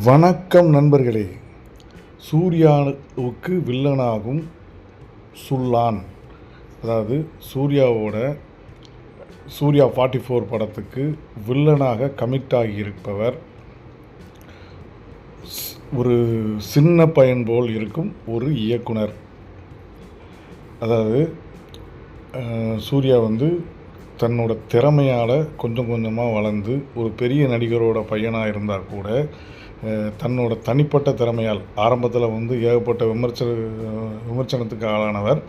வணக்கம் நண்பர்களே. சூர்யாவுக்கு வில்லனாகும் சுல்லான். அதாவது சூர்யாவோட சூர்யா ஃபார்ட்டி ஃபோர் படத்துக்கு வில்லனாக கமிட் ஆகியிருப்பவர். ஒரு சின்ன பையன் போல் இருக்கும் ஒரு இயக்குனர். அதாவது சூர்யா வந்து தன்னோட திறமையால் கொஞ்சம் கொஞ்சமாக வளர்ந்து ஒரு பெரிய நடிகரோட பையனாக இருந்தால் கூட தன்னோட தனிப்பட்ட திறமையால் ஆரம்பத்தில் வந்து ஏகப்பட்ட விமர்சன விமர்சனத்துக்கு ஆளானவர்.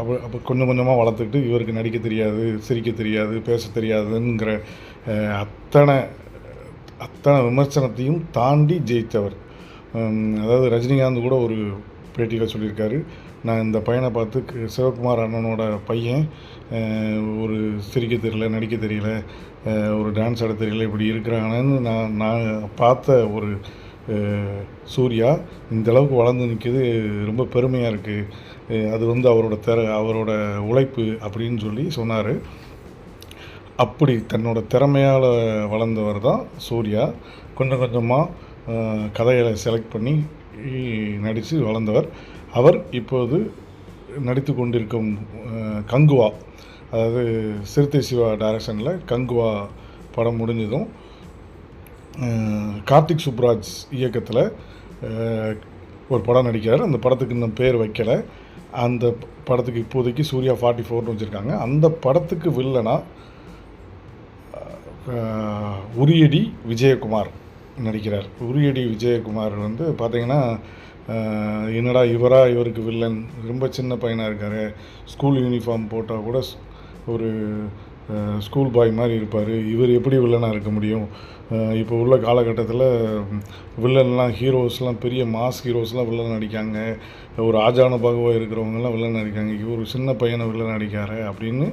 அப்போ அப்போ கொஞ்சம் கொஞ்சமாக வளர்த்துக்கிட்டு இவருக்கு நடிக்க தெரியாது சிரிக்க தெரியாது பேச தெரியாதுங்கிற அத்தனை அத்தனை விமர்சனத்தையும் தாண்டி ஜெயித்தவர். அதாவது ரஜினிகாந்த் கூட ஒரு பேட்டியில் சொல்லியிருக்காரு. நான் இந்த பையனை பார்த்து சிவகுமார் அண்ணனோட பையன் ஒரு சிரிக்க தெரியல நடிக்க தெரியல ஒரு டான்ஸ் ஆட தெரியல இப்படி இருக்கிறாங்கன்னு நான் நான் பார்த்த ஒரு சூர்யா இந்த அளவுக்கு வளர்ந்து நிற்கிது ரொம்ப பெருமையாக இருக்குது அது வந்து அவரோட திற அவரோட உழைப்பு அப்படின்னு சொல்லி சொன்னார். அப்படி தன்னோட திறமையால் வளர்ந்தவர் தான் சூர்யா. கொஞ்சம் கொஞ்சமாக கதைகளை செலக்ட் பண்ணி நடித்து வளர்ந்தவர். அவர் இப்போது நடித்து கொண்டிருக்கும் கங்குவா. அதாவது சிறுத்தை சிவா டைரக்ஷனில் கங்குவா படம் முடிஞ்சதும் கார்த்திக் சுப்ராஜ் இயக்கத்தில் ஒரு படம் நடிக்கிறார். அந்த படத்துக்கு இன்னும் பேர் வைக்கலை. அந்த படத்துக்கு இப்போதைக்கு சூர்யா ஃபார்ட்டி ஃபோர்னு வச்சுருக்காங்க. அந்த படத்துக்கு வில்லனா உரியடி விஜயகுமார். நடிக்கிறார். உரியடி விஜயகுமார் வந்து பார்த்தீங்கன்னா என்னடா இவரா இவருக்கு வில்லன் ரொம்ப சின்ன பையனாக இருக்கார். ஸ்கூல் யூனிஃபார்ம் போட்டால் கூட ஒரு ஸ்கூல் பாய் மாதிரி இருப்பார். இவர் எப்படி வில்லனாக இருக்க முடியும்? இப்போ உள்ள காலகட்டத்தில் வில்லன்லாம் ஹீரோஸ்லாம் பெரிய மாஸ் ஹீரோஸ்லாம் வில்லன் நடிக்காங்க. ஒரு ஆஜான பகவாக இருக்கிறவங்கலாம் வில்லன் நடிக்காங்க. இவர் சின்ன பையனை வில்லன் நடிக்காரு அப்படின்னு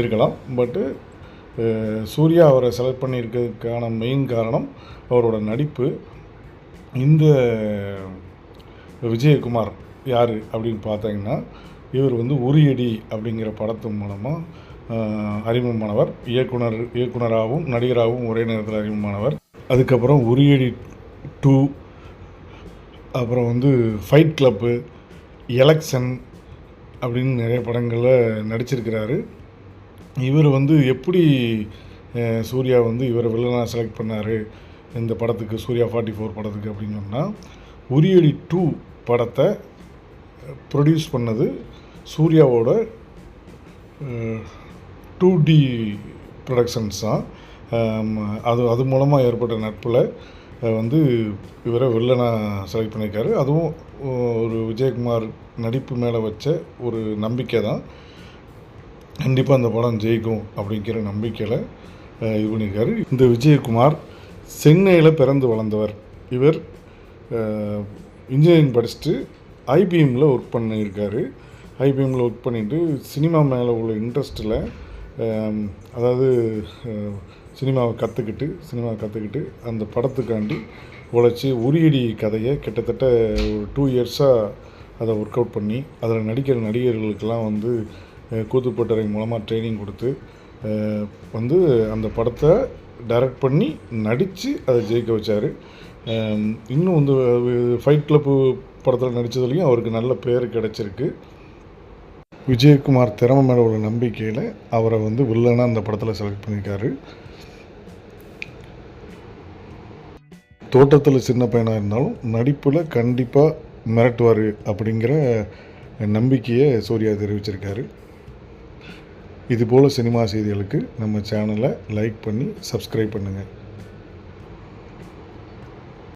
இருக்கலாம். பட்டு சூர்யா அவரை செலக்ட் பண்ணியிருக்கிறதுக்கான மெயின் காரணம் அவரோட நடிப்பு. இந்த விஜயகுமார் யார் அப்படின்னு பார்த்தீங்கன்னா இவர் வந்து உரியடி அப்படிங்கிற படத்து மூலமாக அறிமுகமானவர். இயக்குனர் இயக்குனராகவும் நடிகராகவும் ஒரே நேரத்தில் அறிமுகமானவர். அதுக்கப்புறம் உரியடி டூ அப்புறம் வந்து ஃபைட் கிளப்பு எலெக்ஷன் அப்படின்னு நிறைய படங்களில் நடிச்சிருக்கிறாரு. இவர் வந்து எப்படி சூர்யா வந்து இவரை வில்லனாக செலக்ட் பண்ணார்? இந்த படத்துக்கு சூர்யா ஃபார்ட்டி ஃபோர் படத்துக்கு அப்படின்னு சொன்னால் உரியடி டூ படத்தை ப்ரொடியூஸ் பண்ணது சூர்யாவோட டூ டி ப்ரொடக்ஷன்ஸ் தான். அது அது மூலமாக ஏற்பட்ட நட்பில் வந்து இவரை வில்லனாக செலக்ட் பண்ணியிருக்காரு. அதுவும் ஒரு விஜயகுமார் நடிப்பு மேலே வச்ச ஒரு நம்பிக்கை தான். கண்டிப்பாக அந்த படம் ஜெயிக்கும் அப்படிங்கிற நம்பிக்கையில் இது பண்ணியிருக்காரு இந்த விஜயகுமார் சென்னையில் பிறந்து வளர்ந்தவர். இவர் இன்ஜினியரிங் படிச்சுட்டு ஐபிஎம்மில் ஒர்க் பண்ணியிருக்காரு. ஐபிஎம்மில் ஒர்க் பண்ணிட்டு சினிமா மேலே உள்ள இன்ட்ரெஸ்ட்டில் அதாவது சினிமாவை கற்றுக்கிட்டு சினிமாவை கற்றுக்கிட்டு அந்த படத்துக்காண்டி உழைச்சி உரியடி கதையை கிட்டத்தட்ட ஒரு டூ இயர்ஸாக அதை ஒர்க் அவுட் பண்ணி அதில் நடிக்கிற நடிகர்களுக்கெல்லாம் வந்து கூத்துப்பட்டறை மூலமாக ட்ரைனிங் கொடுத்து வந்து அந்த படத்தை டைரக்ட் பண்ணி நடித்து அதை ஜெயிக்க வச்சார். இன்னும் வந்து ஃபைட் கிளப்பு படத்தில் நடித்ததுலேயும் அவருக்கு நல்ல பேர் கிடச்சிருக்கு. விஜயகுமார் திறமை மேலே உள்ள நம்பிக்கையில் அவரை வந்து வில்லனாக அந்த படத்தில் செலக்ட் பண்ணியிருக்காரு தோட்டத்தில் சின்ன பையனாக இருந்தாலும் நடிப்பில் கண்டிப்பாக மிரட்டுவார் அப்படிங்கிற நம்பிக்கையை சூர்யா தெரிவிச்சிருக்காரு. இதுபோல் சினிமா செய்திகளுக்கு நம்ம சேனலை லைக் பண்ணி சப்ஸ்கிரைப் பண்ணுங்கள்